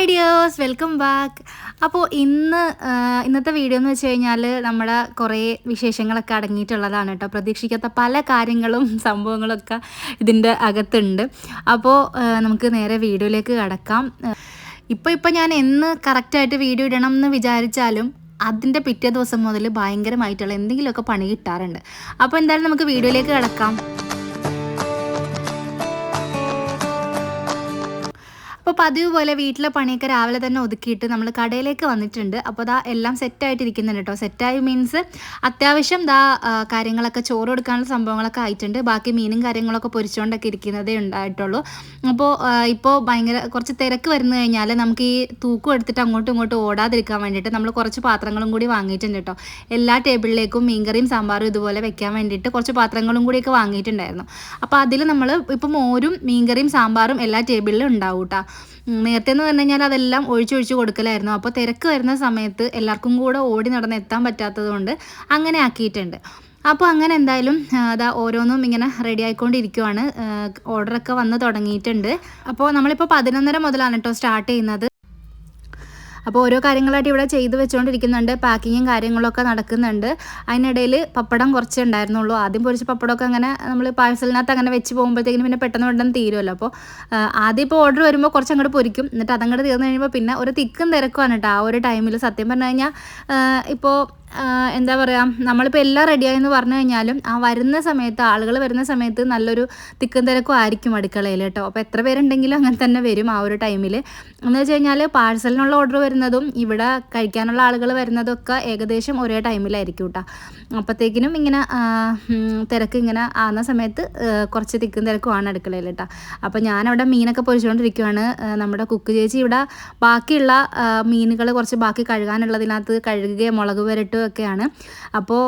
Hi dears welcome back. അപ്പോൾ ഇന്ന് ഇന്നത്തെ വീഡിയോ എന്ന് വെച്ച് കഴിഞ്ഞാൽ നമ്മുടെ കുറേ വിശേഷങ്ങളൊക്കെ അടങ്ങിയിട്ടുള്ളതാണ് കേട്ടോ. പ്രതീക്ഷിക്കാത്ത പല കാര്യങ്ങളും സംഭവങ്ങളൊക്കെ ഇതിന്റെ അകത്തുണ്ട്. അപ്പോൾ നമുക്ക് നേരെ വീഡിയോയിലേക്ക് കടക്കാം. ഇപ്പോൾ ഇപ്പോൾ ഞാൻ എന്ന് കറക്റ്റായിട്ട് വീഡിയോ ഇടണം എന്ന് വിചാരിച്ചാലും അതിന്റെ പിറ്റേ ദിവസം മുതൽ ഭയങ്കരമായിട്ടുള്ള എന്തെങ്കിലുമൊക്കെ പണി കിട്ടാറുണ്ട്. അപ്പോൾ എന്തായാലും നമുക്ക് വീഡിയോയിലേക്ക് കിടക്കാം. അപ്പോൾ പതിവ് പോലെ വീട്ടിലെ പണിയൊക്കെ രാവിലെ തന്നെ ഒതുക്കിയിട്ട് നമ്മൾ കടയിലേക്ക് വന്നിട്ടുണ്ട്. അപ്പോൾ ദാ എല്ലാം സെറ്റായിട്ടിരിക്കുന്നുണ്ട് കേട്ടോ. സെറ്റായി മീൻസ് അത്യാവശ്യം ദാ കാര്യങ്ങളൊക്കെ ചോറ് കൊടുക്കാനുള്ള സംഭവങ്ങളൊക്കെ ആയിട്ടുണ്ട്. ബാക്കി മീനും കാര്യങ്ങളൊക്കെ പൊരിച്ചുകൊണ്ടൊക്കെ ഇരിക്കുന്നതേ ഉണ്ടായിട്ടുള്ളൂ. അപ്പോൾ ഇപ്പോൾ ഭയങ്കര കുറച്ച് തിരക്ക് വരുന്നു കഴിഞ്ഞാൽ നമുക്ക് ഈ തൂക്കും എടുത്തിട്ട് അങ്ങോട്ടും ഇങ്ങോട്ടും ഓടാതിരിക്കാൻ വേണ്ടിയിട്ട് നമ്മൾ കുറച്ച് പാത്രങ്ങളും കൂടി വാങ്ങിയിട്ടുണ്ട് കേട്ടോ. എല്ലാ ടേബിളിലേക്കും മീൻകറിയും സാമ്പാറും ഇതുപോലെ വെക്കാൻ വേണ്ടിയിട്ട് കുറച്ച് പാത്രങ്ങളും കൂടിയൊക്കെ വാങ്ങിയിട്ടുണ്ടായിരുന്നു. അപ്പോൾ അതിൽ നമ്മൾ ഇപ്പം മോരും മീൻകറിയും സാമ്പാറും എല്ലാ ടേബിളിലും ഉണ്ടാവും കേട്ടോ നേരത്തെ എന്ന് പറഞ്ഞു കഴിഞ്ഞാൽ അതെല്ലാം ഒഴിച്ചൊഴിച്ച് കൊടുക്കലായിരുന്നു. അപ്പോൾ തിരക്ക് വരുന്ന സമയത്ത് എല്ലാവർക്കും കൂടെ ഓടി നടന്ന് എത്താൻ പറ്റാത്തത് കൊണ്ട് അങ്ങനെ ആക്കിയിട്ടുണ്ട്. അപ്പോൾ അങ്ങനെ എന്തായാലും അതാ ഓരോന്നും ഇങ്ങനെ റെഡി ആയിക്കൊണ്ടിരിക്കുവാണ്. ഓർഡറൊക്കെ വന്ന് തുടങ്ങിയിട്ടുണ്ട്. അപ്പോൾ നമ്മളിപ്പോൾ പതിനൊന്നര മുതലാണ് കേട്ടോ സ്റ്റാർട്ട് ചെയ്യുന്നത്. അപ്പോൾ ഓരോ കാര്യങ്ങളായിട്ട് ഇവിടെ ചെയ്ത് വെച്ചുകൊണ്ടിരിക്കുന്നുണ്ട് പാക്കിങ്ങും കാര്യങ്ങളൊക്കെ നടക്കുന്നുണ്ട്. അതിനിടയിൽ പപ്പടം കുറച്ചേ ഉണ്ടായിരുന്നുള്ളൂ. ആദ്യം പൊരിച്ച പപ്പടമൊക്കെ അങ്ങനെ നമ്മൾ പാഴ്സലിനകത്ത് അങ്ങനെ വെച്ച് പോകുമ്പോഴത്തേക്കിനും പിന്നെ പെട്ടെന്ന് പെട്ടെന്ന് തീരുമല്ലോ. അപ്പോൾ ആദ്യം ഇപ്പോൾ ഓർഡർ വരുമ്പോൾ കുറച്ച് അങ്ങോട്ട് പൊരിക്കും. എന്നിട്ട് അതങ്ങോട്ട് തീർന്നു കഴിയുമ്പോൾ പിന്നെ ഒരു തിക്കും തിരക്കുമാണ് കേട്ടോ ആ ഒരു ടൈമിൽ സത്യം പറഞ്ഞു കഴിഞ്ഞാൽ ഇപ്പോൾ എന്താ പറയുക നമ്മളിപ്പോൾ എല്ലാം റെഡിയായെന്ന് പറഞ്ഞു കഴിഞ്ഞാലും ആ വരുന്ന സമയത്ത് ആളുകൾ വരുന്ന സമയത്ത് നല്ലൊരു തിക്കും തിരക്കും ആയിരിക്കും അടുക്കളയിൽ കേട്ടോ അപ്പോൾ എത്ര പേരുണ്ടെങ്കിലും അങ്ങനെ തന്നെ വരും ആ ഒരു ടൈമിൽ എന്ന് വെച്ച് കഴിഞ്ഞാൽ പാഴ്സലിനുള്ള ഓർഡർ വരുന്നതും ഇവിടെ കഴിക്കാനുള്ള ആളുകൾ വരുന്നതൊക്കെ ഏകദേശം ഒരേ ടൈമിലായിരിക്കും കേട്ടോ അപ്പോഴത്തേക്കിനും ഇങ്ങനെ തിരക്ക് ഇങ്ങനെ ആകുന്ന സമയത്ത് കുറച്ച് തിക്കും തിരക്കുമാണ് അടുക്കളയിൽ കേട്ടോ അപ്പോൾ ഞാനവിടെ മീനൊക്കെ പൊരിച്ചുകൊണ്ടിരിക്കുവാണ് നമ്മുടെ കുക്ക് ചേച്ചി ഇവിടെ ബാക്കിയുള്ള മീനുകൾ കുറച്ച് ബാക്കി കഴുകാനുള്ളതിനകത്ത് കഴുകുകയും മുളക് പുരട്ടും ഒക്കെയാണ് അപ്പോൾ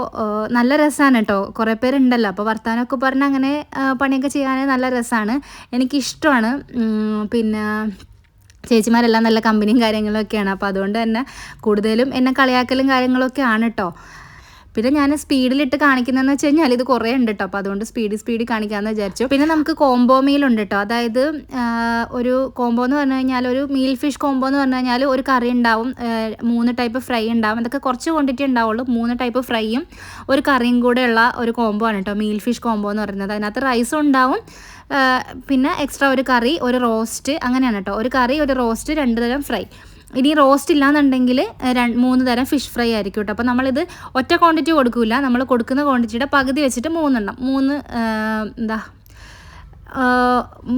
നല്ല രസമാണ് കേട്ടോ കുറേ പേരുണ്ടല്ലോ. അപ്പോൾ വർത്താനമൊക്കെ പറഞ്ഞ് അങ്ങനെ പണിയൊക്കെ ചെയ്യാൻ നല്ല രസമാണ് എനിക്കിഷ്ടമാണ് പിന്നെ ചേച്ചിമാരെല്ലാം നല്ല കമ്പനിയും കാര്യങ്ങളൊക്കെയാണ്. അപ്പോൾ അതുകൊണ്ട് തന്നെ കൂടുതലും എന്നെ കളിയാക്കലും കാര്യങ്ങളൊക്കെ ആണ് കേട്ടോ പിന്നെ ഞാൻ സ്പീഡിലിട്ട് കാണിക്കുന്നതെന്ന് വെച്ച് കഴിഞ്ഞാൽ ഇത് കുറേ ഉണ്ട് കേട്ടോ അപ്പോൾ അതുകൊണ്ട് സ്പീഡ് സ്പീഡ് കാണിക്കാമെന്ന് വിചാരിച്ചു. പിന്നെ നമുക്ക് കോംബോ മീൽ ഉണ്ട് കേട്ടോ അതായത് ഒരു കോംബോ എന്ന് പറഞ്ഞു കഴിഞ്ഞാൽ ഒരു മീൽ ഫിഷ് കോംബോ എന്ന് പറഞ്ഞു കഴിഞ്ഞാൽ ഒരു കറി ഉണ്ടാവും മൂന്ന് ടൈപ്പ് ഫ്രൈ ഉണ്ടാവും. അതൊക്കെ കുറച്ച് ക്വാണ്ടിറ്റി ഉണ്ടാവുള്ളൂ മൂന്ന് ടൈപ്പ് ഫ്രൈയും ഒരു കറിയും കൂടെ ഉള്ള ഒരു കോംബോ ആണ് കേട്ടോ മീൽ ഫിഷ് കോംബോ എന്ന് പറയുന്നത്. അതിനകത്ത് റൈസും ഉണ്ടാവും പിന്നെ എക്സ്ട്രാ ഒരു കറി ഒരു റോസ്റ്റ് അങ്ങനെയാണ് കേട്ടോ ഒരു കറി ഒരു റോസ്റ്റ് രണ്ട് തരം ഫ്രൈ. ഇനി റോസ്റ്റ് ഇല്ലാന്നുണ്ടെങ്കിൽ മൂന്ന് തരം ഫിഷ് ഫ്രൈ ആയിരിക്കും കേട്ടോ. അപ്പോൾ നമ്മളിത് ഒറ്റ ക്വാണ്ടിറ്റി കൊടുക്കില്ല നമ്മൾ കൊടുക്കുന്ന ക്വാണ്ടിറ്റിയുടെ പകുതി വെച്ചിട്ട് മൂന്നെണ്ണം. മൂന്ന് എന്താ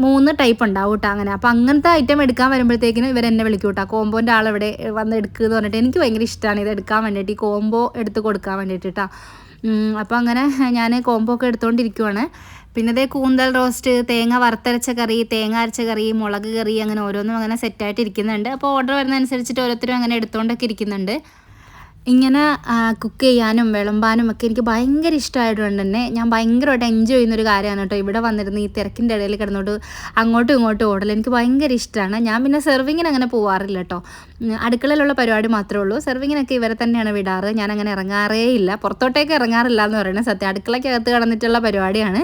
മൂന്ന് ടൈപ്പ് ഉണ്ടാവും കേട്ടോ അങ്ങനെ. അപ്പോൾ അങ്ങനത്തെ ഐറ്റം എടുക്കാൻ വരുമ്പോഴത്തേക്കിനും ഇവർ എന്നെ വിളിക്കും കേട്ടോ. കോമ്പോന്റെ ആളിവിടെ വന്ന് എടുക്കുക എന്ന് പറഞ്ഞിട്ട്. എനിക്ക് ഭയങ്കര ഇഷ്ടമാണ് ഇത് എടുക്കാൻ വേണ്ടിയിട്ട്. ഈ കോംബോ എടുത്ത് കൊടുക്കാൻ വേണ്ടിയിട്ട് കേട്ടോ. അപ്പോൾ അങ്ങനെ ഞാൻ കോംബോ ഒക്കെ എടുത്തുകൊണ്ടിരിക്കുവാണ് പിന്നെ ഇതേ കൂന്തൽ റോസ്റ്റ് തേങ്ങ വറുത്തരച്ച കറി തേങ്ങ അരച്ച കറി മുളക് കറി അങ്ങനെ ഓരോന്നും അങ്ങനെ സെറ്റായിട്ട് ഇരിക്കുന്നുണ്ട്. അപ്പോൾ ഓർഡർ വരുന്നതനുസരിച്ചിട്ട് ഓരോരുത്തരും അങ്ങനെ എടുത്തുകൊണ്ടൊക്കെ ഇരിക്കുന്നുണ്ട്. ഇങ്ങനെ കുക്ക് ചെയ്യാനും വിളമ്പാനും ഒക്കെ എനിക്ക് ഭയങ്കര ഇഷ്ടമായതുകൊണ്ട് തന്നെ ഞാൻ ഭയങ്കരമായിട്ട് എൻജോയ് ചെയ്യുന്നൊരു കാര്യമാണ് കേട്ടോ. ഇവിടെ വന്നിരുന്ന് ഈ തിരക്കിന്റെ ഇടയിൽ കിടന്നോട്ട് അങ്ങോട്ടും ഇങ്ങോട്ടും ഓടൽ എനിക്ക് ഭയങ്കര ഇഷ്ടമാണ്. ഞാൻ പിന്നെ സെർവിങ്ങിന് അങ്ങനെ പോവാറില്ല കേട്ടോ. അടുക്കളയിലുള്ള പരിപാടി മാത്രമേ ഉള്ളൂ. സെർവിങ്ങിനൊക്കെ ഇവരെ തന്നെയാണ് വിടാറ്. ഞാൻ അങ്ങനെ ഇറങ്ങാറേ ഇല്ല. പുറത്തോട്ടേക്ക് ഇറങ്ങാറില്ല എന്ന് പറയുന്നത് സത്യം. അടുക്കളയ്ക്കകത്ത് കിടന്നിട്ടുള്ള പരിപാടിയാണ്.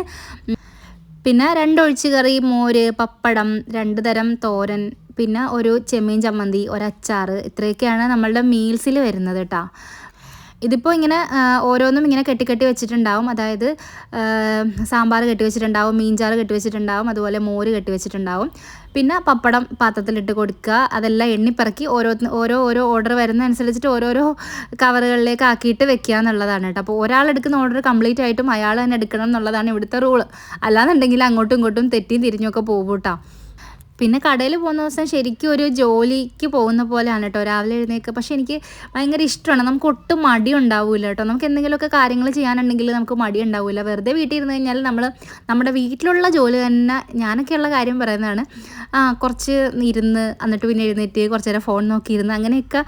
പിന്നെ രണ്ട് ഒഴിച്ചുകറി മോര് പപ്പടം രണ്ട് തരം തോരൻ പിന്നെ ഒരു ചെമ്മീൻ ചമ്മന്തി ഒരച്ചാർ ഇത്രയൊക്കെയാണ് നമ്മളുടെ മീൽസിൽ വരുന്നത് കേട്ടോ ഇതിപ്പോൾ ഇങ്ങനെ ഓരോന്നും ഇങ്ങനെ കെട്ടിക്കെട്ടി വെച്ചിട്ടുണ്ടാവും. അതായത് സാമ്പാർ കെട്ടി വെച്ചിട്ടുണ്ടാവും മീൻചാറ് കെട്ടി വെച്ചിട്ടുണ്ടാവും അതുപോലെ മോര് കെട്ടി വെച്ചിട്ടുണ്ടാവും. പിന്നെ പപ്പടം പാത്രത്തിലിട്ട് കൊടുക്കുക. അതെല്ലാം എണ്ണിപ്പറക്കി ഓരോ ഓരോ ഓരോ ഓർഡർ വരുന്ന അനുസരിച്ചിട്ട് ഓരോരോ കവറുകളിലേക്ക് ആക്കിയിട്ട് വെക്കുക എന്നുള്ളതാണ് കേട്ടോ അപ്പോൾ ഒരാൾ എടുക്കുന്ന ഓർഡർ കംപ്ലീറ്റ് ആയിട്ടും അയാൾ തന്നെ എടുക്കണം എന്നുള്ളതാണ് ഇവിടുത്തെ റൂൾ. അല്ലാന്നുണ്ടെങ്കിൽ അങ്ങോട്ടും ഇങ്ങോട്ടും തെറ്റിയും തിരിഞ്ഞൊക്കെ പോകും കേട്ടോ പിന്നെ കടയിൽ പോകുന്ന ദിവസം ശരിക്കും ഒരു ജോലിക്ക് പോകുന്ന പോലെയാണ് കേട്ടോ രാവിലെ എഴുന്നേൽക്കുക പക്ഷെ എനിക്ക് ഭയങ്കര ഇഷ്ടമാണ്. നമുക്ക് ഒട്ടും മടി ഉണ്ടാവില്ല കേട്ടോ നമുക്ക് എന്തെങ്കിലുമൊക്കെ കാര്യങ്ങൾ ചെയ്യാനുണ്ടെങ്കിൽ നമുക്ക് മടി ഉണ്ടാവില്ല വെറുതെ വീട്ടിൽ ഇരുന്ന് കഴിഞ്ഞാൽ നമ്മൾ നമ്മുടെ വീട്ടിലുള്ള ജോലി തന്നെ ഞാനൊക്കെയുള്ള കാര്യം പറയുന്നതാണ്. കുറച്ച് ഇരുന്ന് എന്നിട്ട് പിന്നെ എഴുന്നേറ്റ് കുറച്ച് നേരം ഫോൺ നോക്കിയിരുന്ന് അങ്ങനെയൊക്കെ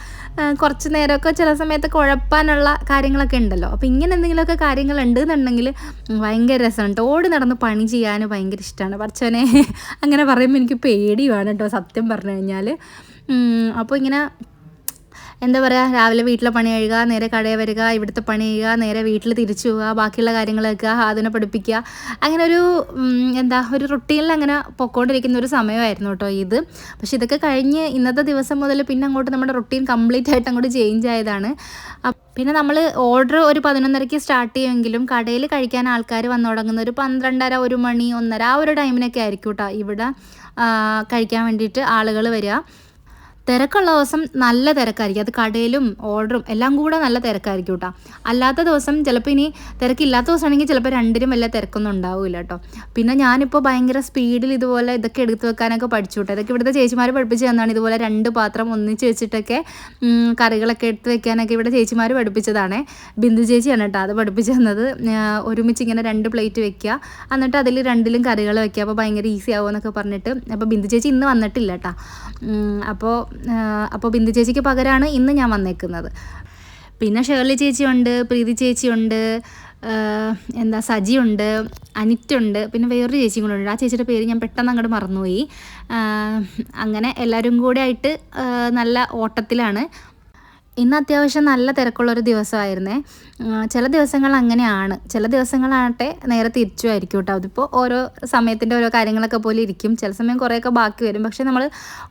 കുറച്ച് നേരമൊക്കെ ചില സമയത്ത് കുഴപ്പാനുള്ള കാര്യങ്ങളൊക്കെ ഉണ്ടല്ലോ. അപ്പോൾ ഇങ്ങനെ എന്തെങ്കിലുമൊക്കെ കാര്യങ്ങൾ ഉണ്ടെന്നുണ്ടെങ്കിൽ ഭയങ്കര രസമാണ് ഓടി നടന്ന് പണി ചെയ്യാൻ ഭയങ്കര ഇഷ്ടമാണ്. പഠിച്ചവനെ അങ്ങനെ പറയുമ്പോൾ എനിക്ക് പേടിയുമാണ് കേട്ടോ സത്യം പറഞ്ഞു കഴിഞ്ഞാൽ അപ്പോൾ ഇങ്ങനെ എന്താ പറയുക രാവിലെ വീട്ടിലെ പണി കഴിയുക നേരെ കടയിൽ വരിക ഇവിടുത്തെ പണി ചെയ്യുക നേരെ വീട്ടിൽ തിരിച്ചു പോവുക ബാക്കിയുള്ള കാര്യങ്ങളൊക്കെ അതിനെ പഠിപ്പിക്കുക. അങ്ങനെ ഒരു എന്താ ഒരു റൊട്ടീനിൽ അങ്ങനെ പൊക്കോണ്ടിരിക്കുന്ന ഒരു സമയമായിരുന്നു കേട്ടോ ഇത്. പക്ഷെ ഇതൊക്കെ കഴിഞ്ഞ് ഇന്നത്തെ ദിവസം മുതൽ പിന്നെ അങ്ങോട്ട് നമ്മുടെ റൊട്ടീൻ കംപ്ലീറ്റ് ആയിട്ട് അങ്ങോട്ട് ചേഞ്ച് ആയതാണ്. പിന്നെ നമ്മൾ ഓർഡർ ഒരു പതിനൊന്നരയ്ക്ക് സ്റ്റാർട്ട് ചെയ്യുമെങ്കിലും കടയിൽ കഴിക്കാൻ ആൾക്കാർ വന്നു തുടങ്ങുന്ന ഒരു പന്ത്രണ്ടര ഒരു മണി ഒന്നര ആ ഒരു ടൈമിനൊക്കെ ആയിരിക്കും കേട്ടോ ഇവിടെ. കഴിക്കാൻ വേണ്ടിയിട്ട് ആളുകൾ വരിക. തിരക്കുള്ള ദിവസം നല്ല തിരക്കായിരിക്കും. അത് കടയിലും ഓർഡറും എല്ലാം കൂടെ നല്ല തിരക്കായിരിക്കും കേട്ടോ അല്ലാത്ത ദിവസം ചിലപ്പോൾ ഇനി തിരക്കില്ലാത്ത ദിവസമാണെങ്കിൽ ചിലപ്പോൾ രണ്ടിനും വലിയ തിരക്കൊന്നും ഉണ്ടാവില്ല കേട്ടോ പിന്നെ ഞാനിപ്പോൾ ഭയങ്കര സ്പീഡിൽ ഇതുപോലെ ഇതൊക്കെ എടുത്തു വെക്കാനൊക്കെ പഠിച്ചു കേട്ടോ ഇതൊക്കെ ഇവിടുത്തെ ചേച്ചിമാർ പഠിപ്പിച്ച് തന്നാണ് ഇതുപോലെ രണ്ട് പാത്രം ഒന്നിച്ച് വെച്ചിട്ടൊക്കെ കറികളൊക്കെ എടുത്ത് വെക്കാനൊക്കെ ഇവിടെ ചേച്ചിമാർ പഠിപ്പിച്ചതാണ്. ബിന്ദു ചേച്ചിയാണ് കേട്ടോ അത് പഠിപ്പിച്ച് തന്നത്. ഒരുമിച്ച് ഇങ്ങനെ രണ്ട് പ്ലേറ്റ് വെക്കുക എന്നിട്ട് അതിൽ രണ്ടിലും കറികൾ വെക്കുക അപ്പോൾ ഭയങ്കര ഈസി ആവുമെന്നൊക്കെ പറഞ്ഞിട്ട്. അപ്പോൾ ബിന്ദു ചേച്ചി ഇന്ന് വന്നിട്ടില്ല കേട്ടോ അപ്പോൾ അപ്പോൾ ബിന്ദു ചേച്ചിക്ക് പകരമാണ് ഇന്ന് ഞാൻ വന്നേക്കുന്നത്. പിന്നെ ഷേർലി ചേച്ചിയുണ്ട് പ്രീതി ചേച്ചിയുണ്ട് എന്താ സജിയുണ്ട് അനിറ്റുണ്ട് പിന്നെ വേറൊരു ചേച്ചിയും കൂടെ ഉണ്ട്. ആ ചേച്ചിയുടെ പേര് ഞാൻ പെട്ടെന്ന് അങ്ങോട്ട് മറന്നുപോയി. അങ്ങനെ എല്ലാവരും കൂടെ ആയിട്ട് നല്ല ഓട്ടത്തിലാണ് ഇന്ന് അത്യാവശ്യം നല്ല തിരക്കുള്ളൊരു ദിവസമായിരുന്നേ. ചില ദിവസങ്ങൾ അങ്ങനെയാണ്. ചില ദിവസങ്ങളാകട്ടെ നേരെ തിരിച്ചുമായിരിക്കും കേട്ടോ. അതിപ്പോൾ ഓരോ സമയത്തിന്റെ ഓരോ കാര്യങ്ങളൊക്കെ പോലെ ഇരിക്കും. ചില സമയം കുറേയൊക്കെ ബാക്കി വരും. പക്ഷേ നമ്മൾ